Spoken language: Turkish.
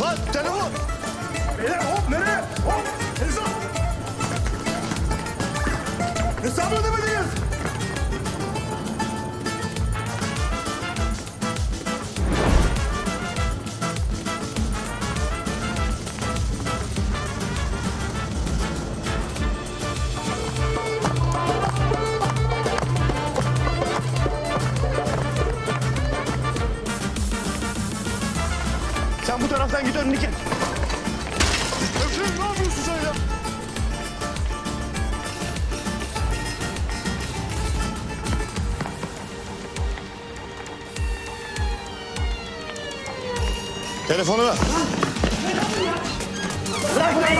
Lan telefon. Beyler hop nereye? Hop hesap. Hesabı ödemediniz. Sen bu taraftan git önünü kes. Öpürüm ne yapıyorsun sen ya? Telefonu ver. Bırak bunu.